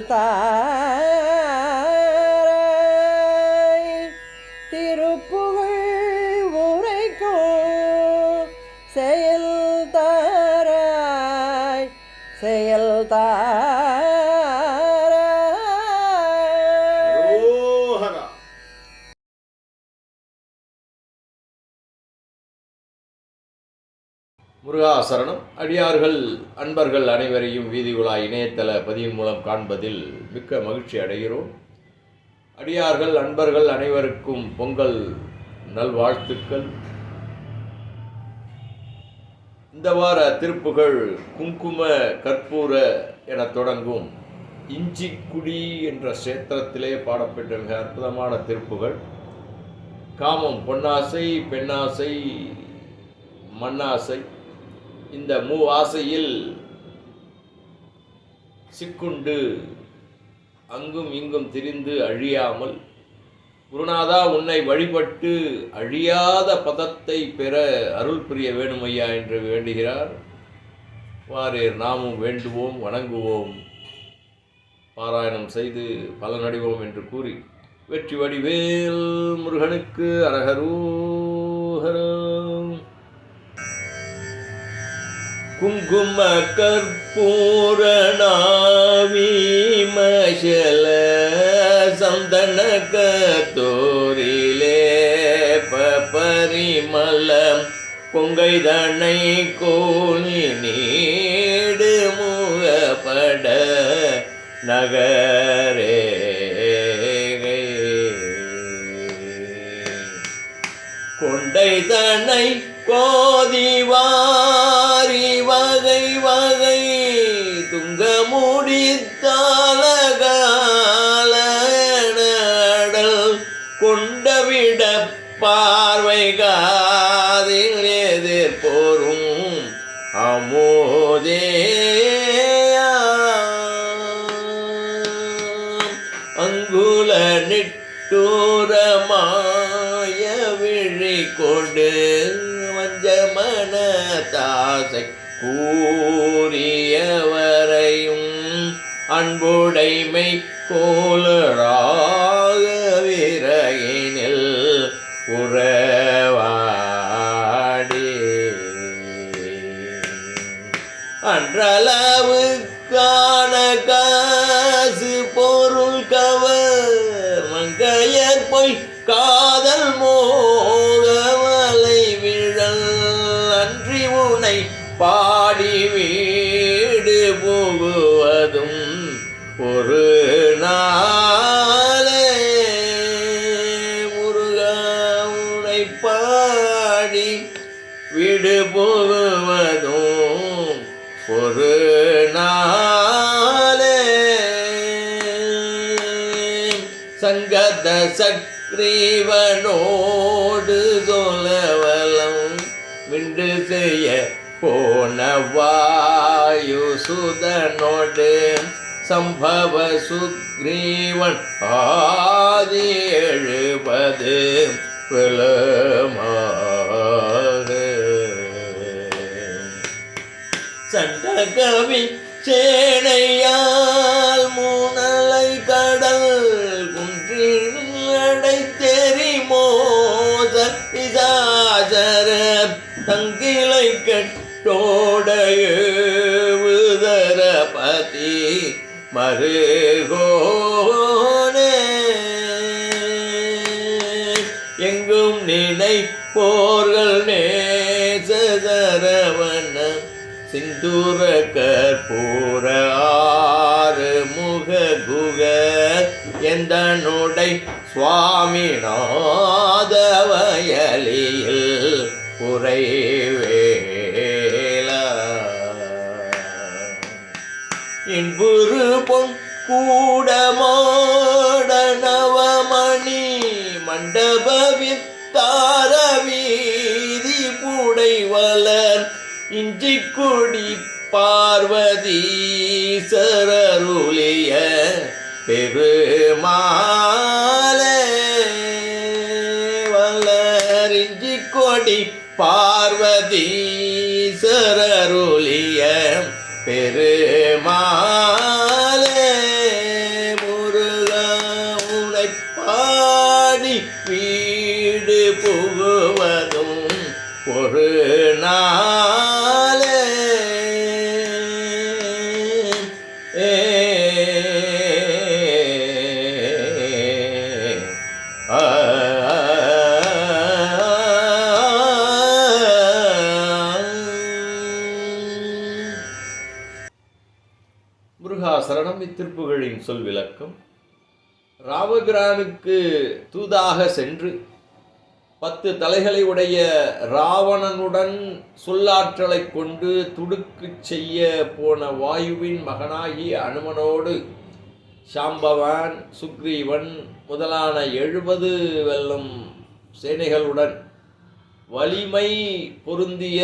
செயல் திருப்புகழ் உரைக்கும் செயல் தாராய் செயல் தாராய் முருகாசரணம் அடியார்கள் அன்பர்கள் அனைவரையும் வீதி உலா இணையதள பதிவின் மூலம் காண்பதில் மிக்க மகிழ்ச்சி அடைகிறோம். அடியார்கள் அன்பர்கள் அனைவருக்கும் பொங்கல் நல்வாழ்த்துக்கள். இந்த வார திருப்புகள் குங்கும கற்பூர என தொடங்கும் இஞ்சிக்குடி என்ற சேத்திரத்திலே பாடப்பெற்ற மிக அற்புதமான திருப்புகள். காமம் பொன்னாசை பெண்ணாசை மண்ணாசை இந்த மூ ஆசையில் சிக்குண்டு அங்கும் இங்கும் திரிந்து அழியாமல் குருநாதா உன்னை வழிபட்டு அழியாத பதத்தை பெற அருள் புரிய வேணுமையா என்று வேண்டுகிறார். வாரேர் நாமும் வேண்டுவோம் வணங்குவோம். பாராயணம் செய்து பலனடைவோம் என்று கூறி வெற்றி வடிவேல் முருகனுக்கு அரகரூ குங்கும கற்பூர மஷல சந்தன கத்தோரிலே பரிமலம் பொங்கைதனை கோலி நீடு முகப்பட நகரே. கொண்டை கோதிவா தாசை கூறியவரையும் அன்புடைமை கோலராக விரையினில் உறவாடி. காண காசு பொருள் கவர் மங்கையர் பொய் காதல் மோ பாடி வீடு போகுவதும் ஒரு நாளே. முருகா உனை பாடி விடு போகுவதும் ஒரு நாளே. சங்கத சக்ரீவனோ போன வாயு சுதனோடு சம்பவ சுக்ரீவன் ஆதி எழுபது விளமாக சண்டகவி சேனையால் மருகோனே எங்கும் நினைப்போர்கள் நேசதரவன சிந்தூர கற்பூர ஆறு முக குக. எந்த நுடை சுவாமிநாத வயலியில் இன்புரு பொன் கூடமாட நவமணி மண்டப வித்தார வீதி புடை வளர் இஞ்சி கொடி பார்வதி சரருளிய பெருமாளே வளர் இஞ்சி கொடி பார்வதி ஒரு நாளே ஏ முருகா சரணம் இத்திருப்புகளின் சொல் விளக்கம் ராமபிரானுக்கு தூதாக சென்று பத்து தலைகளை உடைய ராவணனுடன் சொல்லாற்றலை கொண்டு துடுக்குச் செய்ய போன வாயுவின் மகனாகிய அனுமனோடு சாம்பவான் சுக்ரீவன் முதலான எழுபது வெல்லும் சேனைகளுடன் வலிமை பொருந்திய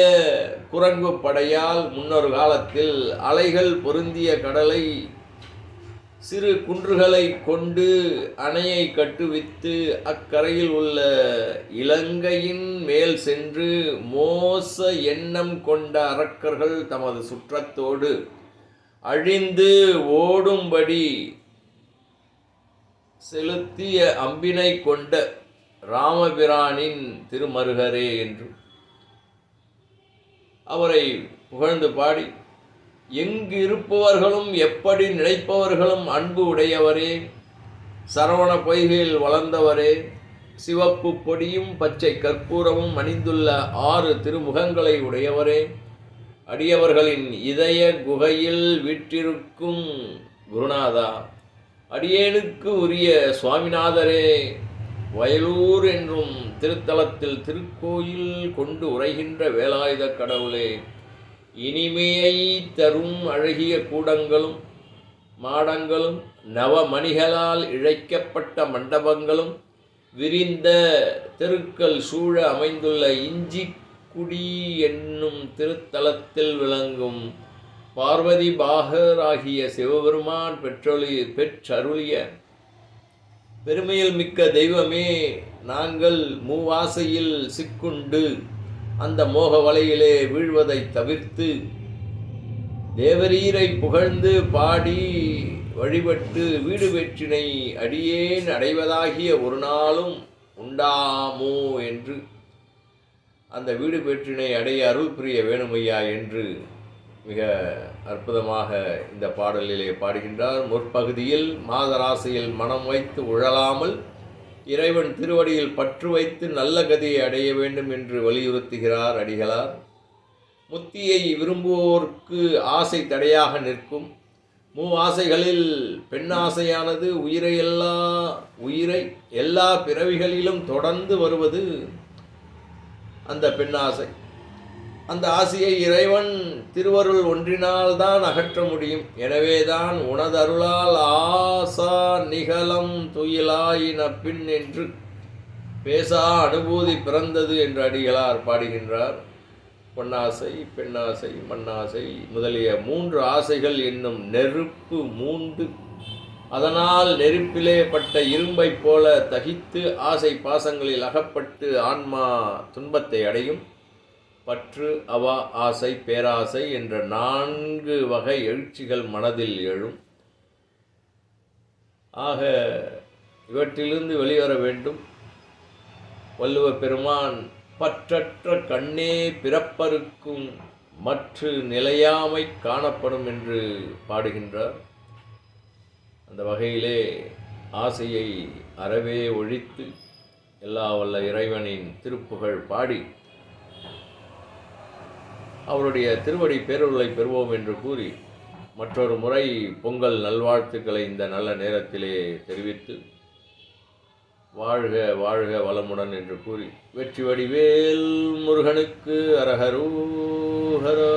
குரங்கு படையால் முன்னொரு காலத்தில் அலைகள் பொருந்திய கடலை சிறு குன்றுகளை கொண்டு அணையை கட்டுவித்து அக்கரையில் உள்ள இலங்கையின் மேல் சென்று மோச எண்ணம் கொண்ட அரக்கர்கள் தமது சுற்றத்தோடு அழிந்து ஓடும்படி செலுத்திய அம்பினை கொண்ட ராமபிரானின் திருமருகரே என்று அவரை புகழ்ந்து பாடி எங்கு இருப்பவர்களும் எப்படி நினைப்பவர்களும் அன்பு உடையவரே சரவண பொய்கையில் வளர்ந்தவரே சிவப்பு பொடியும் பச்சை கற்பூரமும் அணிந்துள்ள ஆறு திருமுகங்களை உடையவரே அடியவர்களின் இதய குகையில் வீற்றிருக்கும் குருநாதா அடியேனுக்கு உரிய சுவாமிநாதரே வயலூர் என்றும் திருத்தலத்தில் திருக்கோயில் கொண்டு உரைகின்ற வேலாயுத கடவுளே இனிமையை தரும் அழகிய கூடங்களும் மாடங்களும் நவமணிகளால் இழைக்கப்பட்ட மண்டபங்களும் விரிந்த தெருக்கள் சூழ அமைந்துள்ள இஞ்சிக்குடி என்னும் திருத்தலத்தில் விளங்கும் பார்வதி பாகர் ஆகிய சிவபெருமான் பெற்றொழி பெற்றருளிய பெருமையில் மிக்க தெய்வமே நாங்கள் மூவாசையில் சிக்குண்டு அந்த மோக வலையிலே வீழ்வதை தவிர்த்து தேவரீரை புகழ்ந்து பாடி வழிபட்டு வீடு வெற்றினை அடியேன் அடைவதாகிய ஒரு நாளும் உண்டாமோ என்று அந்த வீடு பெற்றினை அடைய அருள் புரிய வேணுமையா என்று மிக அற்புதமாக இந்த பாடலிலே பாடுகின்றார். முற்பகுதியில் மாதராசையில் மனம் வைத்து உழலாமல் இறைவன் திருவடியில் பற்று வைத்து நல்ல கதியை அடைய வேண்டும் என்று வலியுறுத்துகிறார் அடிகளார். முத்தியை விரும்புவோர்க்கு ஆசை தடையாக நிற்கும். மூ ஆசைகளில் பெண்ணாசையானது உயிரை எல்லா உயிரை எல்லா பிறவிகளிலும் தொடர்ந்து வருவது அந்த பெண்ணாசை அந்த ஆசையை இறைவன் திருவருள் ஒன்றினால் தான் அகற்ற முடியும். எனவேதான் உனதருளால் ஆசா நிகழம் துயிலாயின பின் என்று பேசா அனுபூதி பிறந்தது என்று அடிகளார் பாடுகின்றார். பொன்னாசை பெண்ணாசை மண்ணாசை முதலிய மூன்று ஆசைகள் என்னும் நெருப்பு மூண்டு. அதனால் நெருப்பிலே பட்ட இரும்பைப் போல தகித்து ஆசை பாசங்களில் அகப்பட்டு ஆன்மா துன்பத்தை அடையும். பற்று அவா ஆசை பேராசை என்ற நான்கு வகை எழுச்சிகள் மனதில் எழும். ஆக இவற்றிலிருந்து வெளிவர வேண்டும். வள்ளுவ பெருமான் பற்றற்ற கண்ணே பிறப்பருக்கும் மற்ற நிலையாமை காணப்படும் என்று பாடுகின்றார். அந்த வகையிலே ஆசையை அறவே ஒழித்து எல்லா வல்ல இறைவனின் திருப்புகழ் பாடி அவருடைய திருவடி பேருளை பெறுவோம் என்று கூறி மற்றொரு முறை பொங்கல் நல்வாழ்த்துக்களை இந்த நல்ல நேரத்திலே தெரிவித்து வாழ்க வாழ்க வளமுடன் என்று கூறி வெற்றி வடிவேல் முருகனுக்கு அரகரூஹரோ